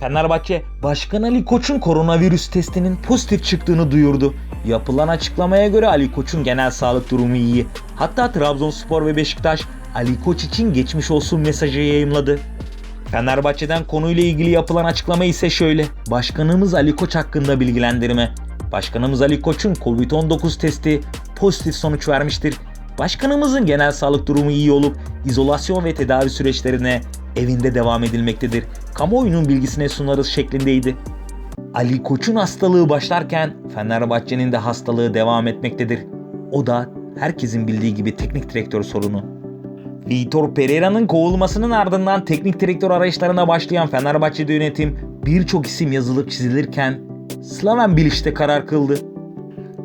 Fenerbahçe Başkan Ali Koç'un koronavirüs testinin pozitif çıktığını duyurdu. Yapılan açıklamaya göre Ali Koç'un genel sağlık durumu iyi. Hatta Trabzonspor ve Beşiktaş Ali Koç için geçmiş olsun mesajı yayımladı. Fenerbahçe'den konuyla ilgili yapılan açıklama ise şöyle. Başkanımız Ali Koç hakkında bilgilendirme. Başkanımız Ali Koç'un Covid-19 testi pozitif sonuç vermiştir. Başkanımızın genel sağlık durumu iyi olup izolasyon ve tedavi süreçlerine evinde devam edilmektedir. Kamuoyunun bilgisine sunarız şeklindeydi. Ali Koç'un hastalığı başlarken Fenerbahçe'nin de hastalığı devam etmektedir. O da herkesin bildiği gibi teknik direktör sorunu. Vitor Pereira'nın kovulmasının ardından teknik direktör arayışlarına başlayan Fenerbahçe'de yönetim birçok isim yazılıp çizilirken Slaven Bilic'te karar kıldı.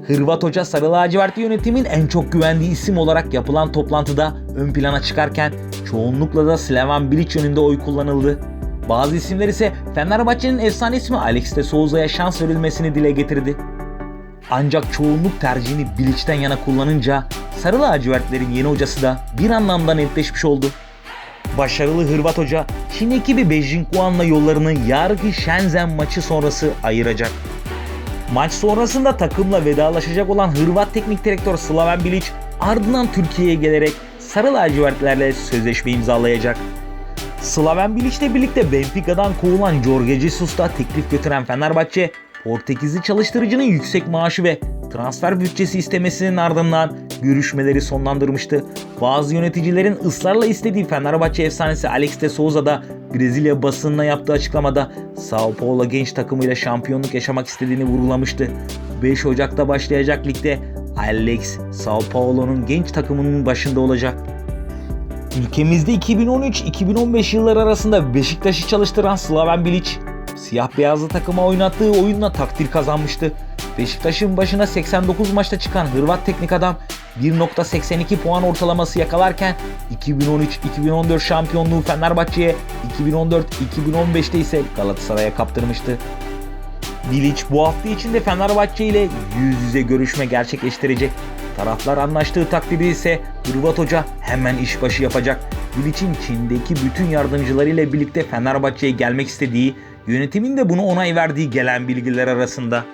Hırvat Hoca Sarı Lacivertli yönetimin en çok güvendiği isim olarak yapılan toplantıda ön plana çıkarken çoğunlukla da Slaven Bilic yönünde oy kullanıldı. Bazı isimler ise Fenerbahçe'nin efsane ismi Alex de Souza'ya şans verilmesini dile getirdi. Ancak çoğunluk tercihini Bilic'ten yana kullanınca Sarı lacivertlerin yeni hocası da bir anlamda netleşmiş oldu. Başarılı Hırvat hoca Çin ekibi Beijingguan'la yollarını Yargı Shenzhen maçı sonrası ayıracak. Maç sonrasında takımla vedalaşacak olan Hırvat teknik direktör Slaven Bilic ardından Türkiye'ye gelerek Sarı lacivertlerle sözleşme imzalayacak. Slaven Bilic'le birlikte Benfica'dan kovulan Jorge Jesus'ta teklif götüren Fenerbahçe, Portekizli çalıştırıcının yüksek maaşı ve transfer bütçesi istemesinin ardından görüşmeleri sonlandırmıştı. Bazı yöneticilerin ısrarla istediği Fenerbahçe efsanesi Alex de Souza da Brezilya basınına yaptığı açıklamada Sao Paulo genç takımıyla şampiyonluk yaşamak istediğini vurgulamıştı. 5 Ocak'ta başlayacak ligde Alex Sao Paulo'nun genç takımının başında olacak. Ülkemizde 2013-2015 yılları arasında Beşiktaş'ı çalıştıran Slaven Bilic, siyah beyazlı takıma oynattığı oyunla takdir kazanmıştı. Beşiktaş'ın başına 89 maçta çıkan Hırvat teknik adam 1.82 puan ortalaması yakalarken 2013-2014 şampiyonluğu Fenerbahçe'ye, 2014-2015'te ise Galatasaray'a kaptırmıştı. Bilic bu hafta içinde Fenerbahçe ile yüz yüze görüşme gerçekleştirecek. Taraflar anlaştığı takdirde ise Hırvat Hoca hemen işbaşı yapacak. Bilic'in Çin'deki bütün yardımcılarıyla birlikte Fenerbahçe'ye gelmek istediği, yönetimin de buna onay verdiği gelen bilgiler arasında.